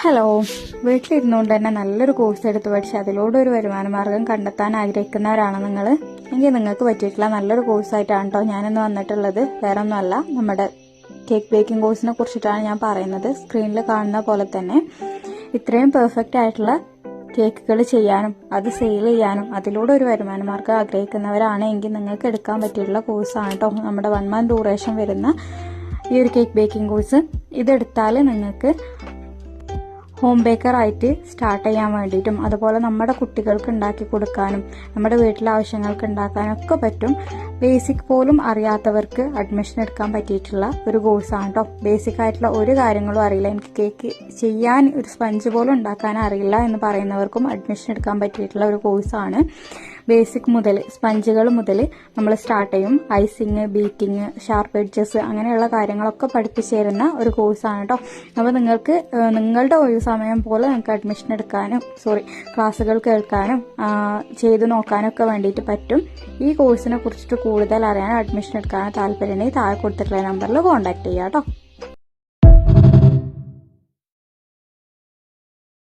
Hello വീട്ടിലിരുന്നുകൊണ്ട് തന്നെ നല്ലൊരു course എടുത്ത് പഠിച്ച് അതിലൂടെ ഒരു വരുമാന മാർഗം കണ്ടെത്താൻ ആഗ്രഹിക്കുന്നവരാണ് നിങ്ങൾ എങ്കിൽ നിങ്ങൾക്ക് പറ്റിയിട്ടുള്ള നല്ലൊരു കോഴ്സായിട്ടാണ് കേട്ടോ ഞാനിന്ന് വന്നിട്ടുള്ളത്. വേറെ ഒന്നുമല്ല നമ്മുടെ കേക്ക് ബേക്കിംഗ് കോഴ്സിനെ കുറിച്ചിട്ടാണ് ഞാൻ പറയുന്നത്. സ്ക്രീനിൽ കാണുന്ന പോലെ തന്നെ ഇത്രയും പെർഫെക്റ്റ് ആയിട്ടുള്ള കേക്കുകൾ ചെയ്യാനും അത് സെയിൽ ചെയ്യാനും അതിലൂടെ ഒരു വരുമാന മാർഗം ആഗ്രഹിക്കുന്നവരാണ് എങ്കിൽ നിങ്ങൾക്ക് എടുക്കാൻ പറ്റിയിട്ടുള്ള കോഴ്സാണ് കേട്ടോ നമ്മുടെ വൺ മന്ത് ഡ്യൂറേഷൻ വരുന്ന ഈ ഒരു കേക്ക് ബേക്കിംഗ് കോഴ്സ് ഇതെടുത്താൽ നിങ്ങൾക്ക് ഹോം ബേക്കറായിട്ട് സ്റ്റാർട്ട് ചെയ്യാൻ വേണ്ടിയിട്ടും അതുപോലെ നമ്മുടെ കുട്ടികൾക്ക് ഉണ്ടാക്കി കൊടുക്കാനും നമ്മുടെ വീട്ടിലെ ആവശ്യങ്ങൾക്ക് ഉണ്ടാക്കാനും ഒക്കെ പറ്റും. ബേസിക് പോലും അറിയാത്തവർക്ക് അഡ്മിഷൻ എടുക്കാൻ പറ്റിയിട്ടുള്ള ഒരു കോഴ്സാണ് കേട്ടോ ബേസിക് ആയിട്ടുള്ള ഒരു കാര്യങ്ങളും അറിയില്ല. എനിക്ക് കേക്ക് ചെയ്യാൻ ഒരു സ്പഞ്ച് പോലും ഉണ്ടാക്കാൻ അറിയില്ല എന്ന് പറയുന്നവർക്കും അഡ്മിഷൻ എടുക്കാൻ പറ്റിയിട്ടുള്ള ഒരു കോഴ്സാണ് ബേസിക് മുതൽ സ്പഞ്ചുകൾ മുതൽ നമ്മൾ സ്റ്റാർട്ട് ചെയ്യും. ഐസിങ് ബീറ്റിങ് ഷാർപ്പ് എഡ്ജസ് അങ്ങനെയുള്ള കാര്യങ്ങളൊക്കെ പഠിപ്പിച്ചു തരുന്ന ഒരു കോഴ്സാണ് കേട്ടോ അപ്പോൾ നിങ്ങൾക്ക് നിങ്ങളുടെ ഒഴിവ് സമയം പോലെ നിങ്ങൾക്ക് അഡ്മിഷൻ എടുക്കാനും സോറി ക്ലാസ്സുകൾ കേൾക്കാനും ചെയ്തു നോക്കാനും ഒക്കെ വേണ്ടിയിട്ട് പറ്റും. ഈ കോഴ്സിനെ കുറിച്ചിട്ട് കൂടുതൽ അറിയാൻ അഡ്മിഷൻ എടുക്കാനും താല്പര്യമുണ്ടെങ്കിൽ താഴെ കൊടുത്തിട്ടുള്ള നമ്പറിൽ കോൺടാക്ട് ചെയ്യാം കേട്ടോ